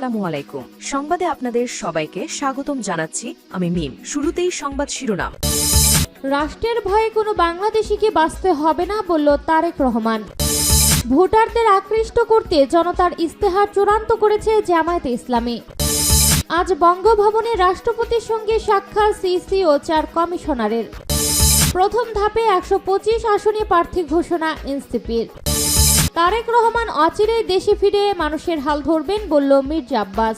আসসালামু আলাইকুম সংবাদে আপনাদের সবাইকে স্বাগতম জানাচ্ছি আমি মিম। শুরুতেই সংবাদ শিরোনাম। রাষ্ট্রের ভয়ে কোনো বাংলাদেশিকে বাঁচতে হবে না বলল তারেক রহমান। ভোটারদের আকৃষ্ট করতে জনতার ইস্তেহার চূড়ান্ত করেছে জামায়াতে ইসলামী। আজ বঙ্গভবনে রাষ্ট্রপতির সঙ্গে সাক্ষাৎ সিসি ও চার কমিশনারের। প্রথম ধাপে একশো পঁচিশ আসনে প্রার্থী ঘোষণা এনসিপির। তারেক রহমান অচিরেই দেশে ফিরে মানুষের হাল ধরবেন বলল মির্জা আব্বাস।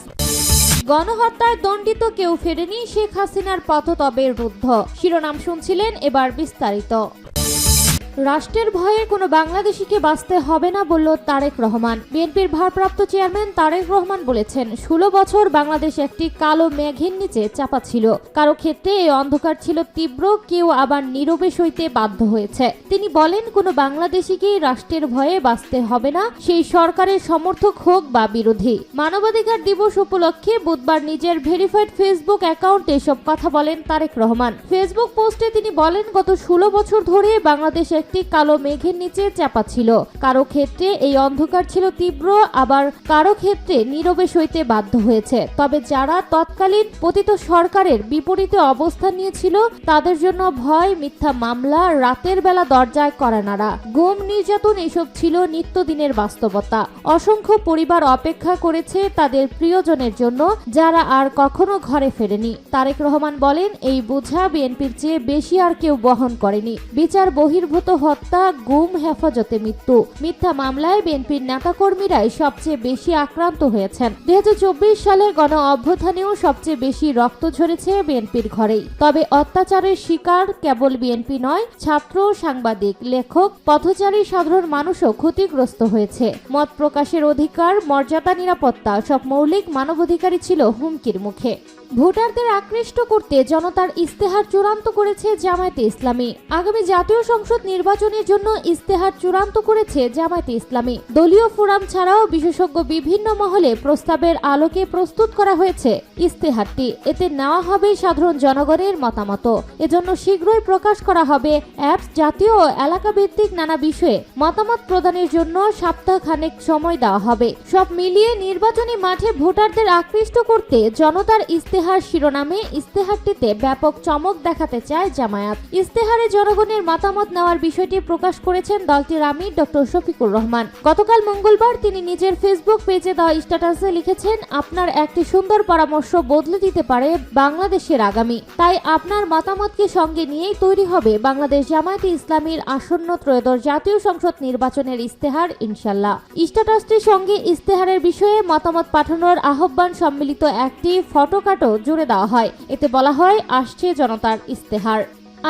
গণহত্যায় দণ্ডিত কেউ ফেরেনি শেখ হাসিনার পথ তবে রুদ্ধ। শিরোনাম শুনছিলেন এবার বিস্তারিত। রাষ্ট্রের ভয়ে কোনো বাংলাদেশিকে বাঁচতে হবে না বলল তারেক রহমান। বিএনপির ভারপ্রাপ্ত চেয়ারম্যান তারেক রহমান বলেছেন, ষোলো বছর বাংলাদেশ একটি কালো মেঘের নিচে চাপা ছিল। কারও ক্ষেত্রে এই অন্ধকার ছিল তীব্র, কেউ আবার নীরবে সইতে বাধ্য হয়েছে। তিনি বলেন, কোনো বাংলাদেশিকে রাষ্ট্রের ভয়ে বাঁচতে হবে না, সেই সরকারের সমর্থক হোক বা বিরোধী। মানবাধিকার দিবস উপলক্ষে বুধবার নিজের ভেরিফাইড ফেসবুক অ্যাকাউন্টে এসব কথা বলেন তারেক রহমান। ফেসবুক পোস্টে তিনি বলেন, গত ষোলো বছর ধরে বাংলাদেশ একটি কালো মেঘের নিচে চাপা ছিল। কারও ক্ষেত্রে এই অন্ধকার ছিল তীব্র, আবার কারও ক্ষেত্রে নীরবে সইতে বাধ্য হয়েছে। তবে যারা তৎকালীন পতিত সরকারের বিপরীতে অবস্থান নিয়েছিল, তাদের জন্য ভয়, মিথ্যা মামলা, রাতের বেলা দরজায় করা নাড়া গুম, নির্যাতন এসব ছিল নিত্যদিনের বাস্তবতা। অসংখ্য পরিবার অপেক্ষা করেছে তাদের প্রিয়জনের জন্য, যারা আর কখনো ঘরে ফেরেনি। তারেক রহমান বলেন, এই বোঝা বিএনপির চেয়ে বেশি আর কেউ বহন করেনি। বিচার বহির্ভূত হত্যা গুম, হেফাজতে মৃত্যু। মিথ্যা মামলায় বিএনপির নেতাকর্মীরাই সবচেয়ে বেশি আক্রান্ত হয়েছেন। দুই সালের গণ অভ্যুত্থানেও সবচেয়ে বেশি রক্ত ঝরেছে বিএনপির ঘরেই। তবে অত্যাচারের শিকার কেবল বিএনপি নয়, ছাত্র, সাংবাদিক, লেখক, পথচারী, সাধারণ মানুষও ক্ষতিগ্রস্ত হয়েছে। মত প্রকাশের অধিকার, মর্যাদা, নিরাপত্তা সব মৌলিক মানবাধিকারই ছিল হুমকির মুখে। ভোটারদের আকৃষ্ট করতে জনতার ইস্তেহার চূড়ান্ত করেছে জামায়াতে ইসলামী। আগামী জাতীয় সংসদ নির্বাচনের জন্য ইস্তেহার চূড়ান্ত করেছে জামায়াতে ইসলামী। দলীয় ফোরাম ছাড়াও বিশেষজ্ঞ বিভিন্ন মহলে প্রস্তাবের আলোকে প্রস্তুত করা হয়েছে ইস্তেহারটি এতে নেওয়া হবে সাধারণ জনগণের মতামত। এজন্য শীঘ্রই প্রকাশ করা হবে অ্যাপস জাতীয় ও এলাকা ভিত্তিক নানা বিষয়ে। মতামত প্রদানের জন্য সপ্তাহ খানেক সময় দেওয়া হবে। সব মিলিয়ে নির্বাচনী মাঠে ভোটারদের আকৃষ্ট করতে জনতার ইস্তেহার শিরোনামে ইস্তেহারটিতে ব্যাপক চমক দেখাতে চায় জামায়াত। ইস্তেহারে জনগণের মতামত নেওয়ার বিষয়টি প্রকাশ করেছেন দলটির আমির ডক্টর শফিকুর রহমান। গতকাল মঙ্গলবার তিনি নিজের ফেসবুক পেজে দেওয়া স্ট্যাটাসে লিখেছেন, আপনার একটি সুন্দর পরামর্শ বদলে দিতে পারে বাংলাদেশের আগামী। তাই আপনার মতামতকে সঙ্গে নিয়েই তৈরি হবে বাংলাদেশ জামায়াতে ইসলামীর আসন্ন ত্রয়োদশ জাতীয় সংসদ নির্বাচনের ইস্তেহার ইনশাল্লাহ। স্ট্যাটাসটির সঙ্গে ইস্তেহারের বিষয়ে মতামত পাঠানোর আহ্বান সম্মিলিত একটি ফটোকাটও জুড়ে দেওয়া হয়। এতে বলা হয় আসছে জনতার ইস্তেহার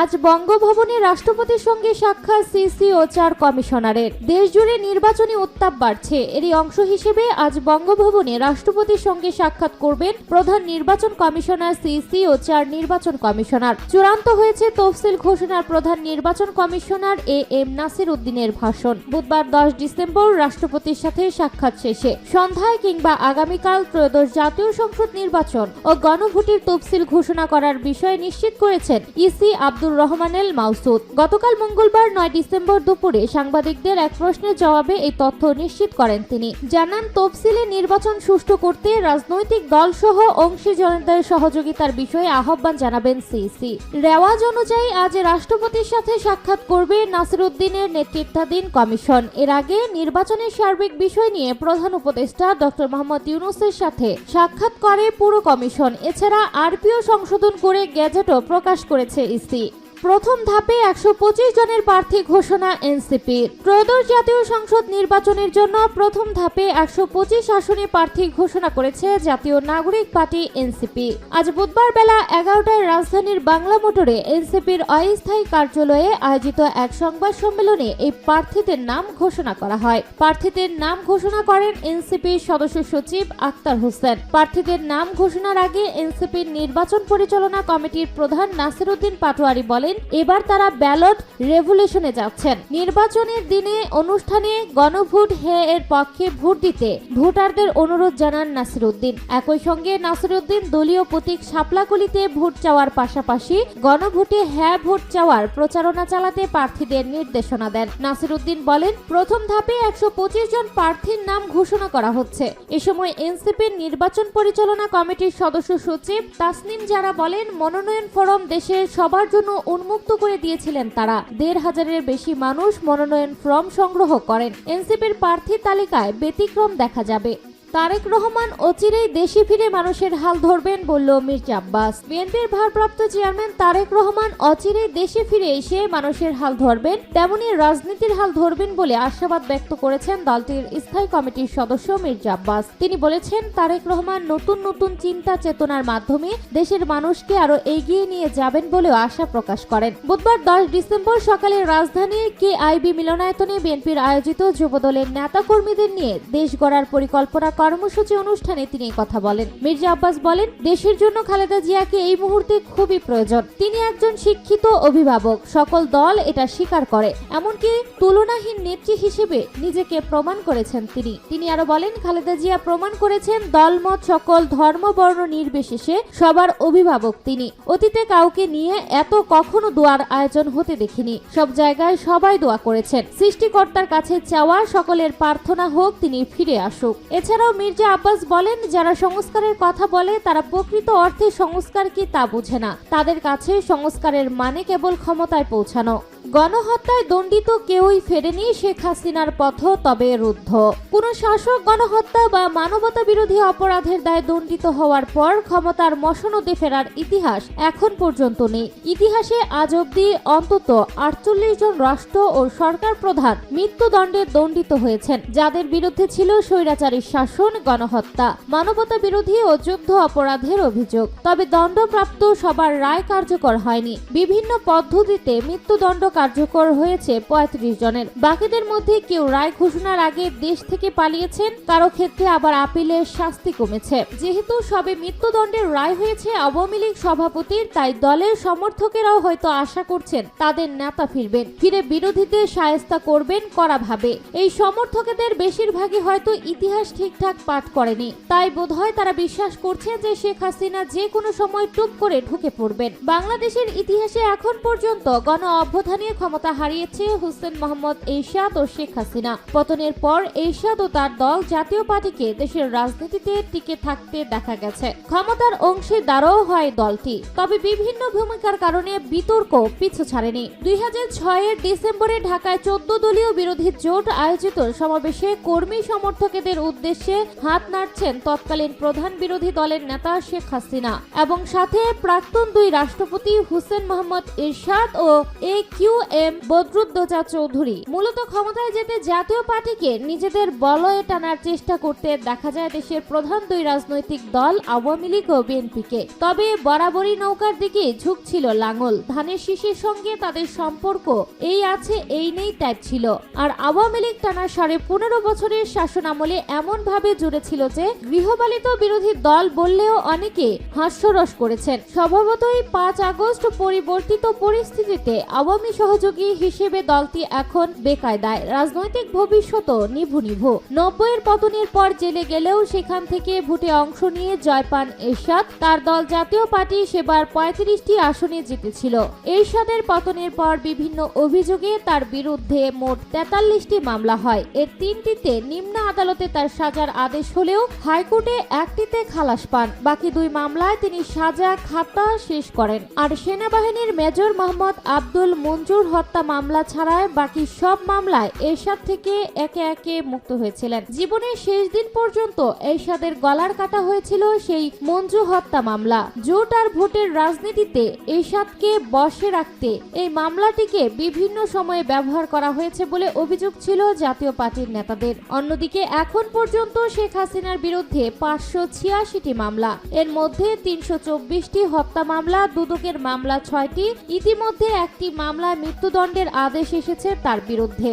আজ বঙ্গভবনে রাষ্ট্রপতির সঙ্গে সাক্ষাৎ সিসি ও চার কমিশনারের। দেশজুড়ে নির্বাচনী উত্তাপ বাড়ছে। এরই অংশ হিসেবে আজ বঙ্গভবনে রাষ্ট্রপতির সঙ্গে সাক্ষাৎ করবেন প্রধান নির্বাচন কমিশনার সিসি ও চার নির্বাচন কমিশনার। চূড়ান্ত হয়েছে তফসিল ঘোষণার প্রধান নির্বাচন কমিশনার এ এম নাসির উদ্দিনের ভাষণ। বুধবার দশ ডিসেম্বর রাষ্ট্রপতির সাথে সাক্ষাৎ শেষে। সন্ধ্যায় কিংবা আগামীকাল ত্রয়োদশ জাতীয় সংসদ নির্বাচন ও গণভোটের তফসিল ঘোষণা করার বিষয়ে নিশ্চিত করেছেন ইসি আব্দুর রহমানেল মাউসুদ গতকাল মঙ্গলবার নয় ডিসেম্বর দুপুরে সাংবাদিকদের এক প্রশ্নের জবাবে এই তথ্য নিশ্চিত করেন তিনি। জানান, তফসিলে নির্বাচন সুষ্ঠু করতে রাজনৈতিক দলসহ অংশীজনদের সহযোগিতার বিষয়ে আহ্বান জানাবেন সিসি রেওয়াজ অনুযায়ী, আজ রাষ্ট্রপতির সাথে সাক্ষাৎ করবে নাসিরুদ্দিনের নেতৃত্বাধীন কমিশন। এর আগে নির্বাচনের সার্বিক বিষয় নিয়ে প্রধান উপদেষ্টা ডক্টর মোহাম্মদ ইউনুসের সাথে সাক্ষাৎ করে পুরো কমিশন। এছাড়া আরপিও সংশোধন করে গ্যাজেটও প্রকাশ করেছে ইসি। প্রথম ধাপে একশো পঁচিশ জনের প্রার্থী ঘোষণা এনসিপির। ত্রয়োদশ জাতীয় সংসদ নির্বাচনের জন্য প্রথম ধাপে একশো পঁচিশ আসনে প্রার্থী ঘোষণা করেছে জাতীয় নাগরিক পার্টি এনসিপি। আজ বুধবার বেলা এগারোটায় রাজধানীর বাংলা মোটরে এনসিপির অস্থায়ী কার্যালয়ে আয়োজিত এক সংবাদ সম্মেলনে এই প্রার্থীদের নাম ঘোষণা করা হয়। প্রার্থীদের নাম ঘোষণা করেন এনসিপির সদস্য সচিব আক্তার হোসেন। প্রার্থীদের নাম ঘোষণার আগে এনসিপির নির্বাচন পরিচালনা কমিটির প্রধান নাসিরুদ্দিন পাটোয়ারি বলেন বলেন এবার তারা ব্যালট রেভুলেশনে যাচ্ছেন। নির্বাচনের দিনে অনুষ্ঠানে গণভোট হে এর পক্ষে ভোট দিতে ভোটারদের অনুরোধ জানান নাসিরুদ্দিন। একই সঙ্গে নাসিরুদ্দিন দলীয় প্রতীক শাপলাকলিতে ভোট চাওয়ার পাশাপাশি গণভোটে হ্যাঁ ভোট চাওয়ার প্রচারণা চালাতে প্রার্থীদের নির্দেশনা দেন। নাসিরুদ্দিন বলেন, প্রথম ধাপে একশো পঁচিশ জন প্রার্থীর নাম ঘোষণা করা হচ্ছে। এ সময় এনসিপির নির্বাচন পরিচালনা কমিটির সদস্য সচিব তাসনিম যারা বলেন, মনোনয়ন ফরম দেশের সবার জন্য উন্মুক্ত করে দিয়েছিলেন তারা। দেড় হাজারের বেশি মানুষ মনোনয়ন ফর্ম সংগ্রহ করেন। এনসিপির প্রার্থী তালিকায় ব্যতিক্রম দেখা যাবে। তারেক রহমান অচিরেই দেশে ফিরে মানুষের হাল ধরবেন বলল মির্জা আব্বাস। বিএনপির ভারপ্রাপ্ত চেয়ারম্যান তারেক রহমান অচিরেই দেশে ফিরে এসে মানুষের হাল ধরবেন, তেমনি রাজনীতির হাল ধরবেন বলে আশাবাদ ব্যক্ত করেছেন দলটির স্থায়ী কমিটির সদস্য মির্জা আব্বাস। তিনি বলেছেন, তারেক রহমান নতুন নতুন চিন্তা চেতনার মাধ্যমে দেশের মানুষকে আরও এগিয়ে নিয়ে যাবেন বলেও আশা প্রকাশ করেন। বুধবার দশ ডিসেম্বর সকালে রাজধানীর কে আইবি মিলনায়তনে বিএনপির আয়োজিত যুবদলের নেতাকর্মীদের নিয়ে দেশ গড়ার পরিকল্পনা কর্মসূচি অনুষ্ঠানে তিনি কথা বলেন। মির্জা আব্বাস বলেন, দেশের জন্য খালেদা জিয়াকে এই মুহূর্তে খুবই প্রয়োজন। তিনি একজন শিক্ষিত অভিভাবক। সকল দল এটা স্বীকার করে। এমনকি তুলনাহীন নেত্রী হিসেবে নিজেকে প্রমাণ করেছেন তিনি। তিনি আরও বলেন, খালেদা জিয়া প্রমাণ করেছেন, দলমত, সকল ধর্ম, বর্ণ নির্বিশেষে সবার অভিভাবক তিনি। অতীতে কাউকে নিয়ে এত কখনো দোয়ার আয়োজন হতে দেখিনি। সব জায়গায় সবাই দোয়া করেছেন। সৃষ্টিকর্তার কাছে চাওয়া, সকলের প্রার্থনা হোক, তিনি ফিরে আসুক। এছাড়াও মির্জা আব্বাস বলেন, যারা সংস্কারের কথা বলে, তারা প্রকৃত অর্থে সংস্কার কি তা বুঝে না। তাদের কাছে সংস্কারের মানে কেবল ক্ষমতায় পৌঁছানো। গণহত্যায় দণ্ডিত কেউই ফেরেনি শেখ হাসিনার পথ তবে রুদ্ধ। কোন শাসক গণহত্যা বা মানবতা বিরোধী অপরাধের দায়ে দণ্ডিত হওয়ার পর ক্ষমতার মসনদে ফেরার ইতিহাস এখন পর্যন্ত নেই। ইতিহাসে আজ অব্দি অন্তত আটচল্লিশ জন রাষ্ট্র ও সরকার প্রধান মৃত্যুদণ্ডে দণ্ডিত হয়েছেন। যাদের বিরুদ্ধে ছিল স্বৈরাচারী শাসন, গণহত্যা, মানবতা বিরোধী ও যুদ্ধ অপরাধের অভিযোগ। তবে দণ্ডপ্রাপ্ত সবার রায় কার্যকর হয়নি। বিভিন্ন পদ্ধতিতে মৃত্যুদণ্ড কার্যকর হয়েছে পঁয়ত্রিশ জনের। বাকিদের মধ্যে কেউ রায় ঘোষণার আগে দেশ থেকে পালিয়েছেন কারও ক্ষেত্রে আবার আপিলের শাস্তি কমেছে। যেহেতু সবে মৃত্যুদণ্ডের রায় হয়েছে আওয়ামী লীগ সভাপতির, তাই দলের সমর্থকেরাও হয়তো আশা করছেন তাদের নেতা ফিরবেন। ফিরে বিরোধীদের সায়স্তা করবেন করা ভাবে। এই সমর্থকদের বেশিরভাগই হয়তো ইতিহাস ঠিকঠাক পাঠ করেনি। তাই বোধহয় তারা বিশ্বাস করছে যে শেখ হাসিনা যে কোনো সময় টুপ করে ঢুকে পড়বেন। বাংলাদেশের ইতিহাসে এখন পর্যন্ত গণ অভ্যুত্থানে ক্ষমতা হারিয়েছে হুসেন মোহাম্মদ এরশাদ ও শেখ হাসিনা। পতনের পর এরশাদ ও তার দল জাতীয় পার্টিকে দেশের রাজনীতিতে টিকে থাকতে দেখা গেছে। ক্ষমতার অংশীদারও হয় দলটি, তবে বিভিন্ন ভূমিকার কারণে বিতর্ক পিছু ছাড়েনি। দুই ছয়ের ডিসেম্বরে ঢাকায় চোদ্দ দলীয় বিরোধী জোট আয়োজিত সমাবেশে কর্মী সমর্থকদের উদ্দেশ্যে হাত নাড়ছেন তৎকালীন প্রধান বিরোধী দলের নেতা শেখ হাসিনা এবং সাথে প্রাক্তন দুই রাষ্ট্রপতি হুসেন মোহাম্মদ ইরশাদ ও A Q M Badruddoza Chowdhury. মূলত ক্ষমতায় যেতে জাতীয় পার্টিকে নিজেদের বলয়ে টানার চেষ্টা করতে দেখা যায় দেশের প্রধান দুই রাজনৈতিক দল আওয়ামী লীগ ও বিএনপিকে। তবে বরাবরই নৌকার দিকে ঝুঁকছিল লাঙল। ধানের শীষের সঙ্গে তাদের সম্পর্ক এই আছে, এই নেই টাইপ ছিল। আর আওয়ামী লীগ টানা সাড়ে পনেরো বছরের শাসন আমলে এমন ভাবে জুড়েছিল যে, গৃহপালিত বিরোধী দল বললেও অনেকে হাস্যরস করেছেন। স্বভাবতই পাঁচ আগস্ট পরিবর্তিত পরিস্থিতিতে আওয়ামী সহযোগী হিসেবে দলটি এখন বেকায়দায়। রাজনৈতিক ভবিষ্যৎ নিভু নিভু। নব্বইয়ের পতনের পর জেলে গেলেও সেখান থেকে ভোটে অংশ নিয়ে জয় পান এরশাদ। তার দল জাতীয় পার্টি সেবার পঁয়ত্রিশটি আসনে জিতেছিল। এরশাদের পতনের পর বিভিন্ন অভিযোগে তার বিরুদ্ধে মোট তেতাল্লিশটি মামলা হয়। এর তিনটিতে নিম্ন আদালতে তার সাজার আদেশ হলেও হাইকোর্টে একটিতে খালাস পান। বাকি দুই মামলায় তিনি সাজা খাতা শেষ করেন। আর সেনাবাহিনীর মেজর মোহাম্মদ আব্দুল মঞ্জুর হত্যা মামলা ছাড়াই বাকি সব মামলায় এরশাদ থেকে একে একে মুক্ত হয়েছিলেন। জীবনের শেষ দিন পর্যন্ত এরশাদের গলার কাটা হয়েছিল সেই মঞ্জু হত্যা মামলা। জোট আর ভোটের রাজনীতিতে এরশাদকে বসে রাখতে এই মামলাটিকে বিভিন্ন সময়ে ব্যবহার করা হয়েছে বলে অভিযোগ ছিল জাতীয় পার্টির নেতাদের। অন্যদিকে এখন পর্যন্ত শেখ হাসিনার বিরুদ্ধে পাঁচশো ছিয়াশিটি মামলা। এর মধ্যে তিনশো চব্বিশটি হত্যা মামলা, দুদকের মামলা ছয়টি। ইতিমধ্যে একটি মামলায় মৃত্যুদণ্ডের আদেশ এসেছে তার বিরুদ্ধে।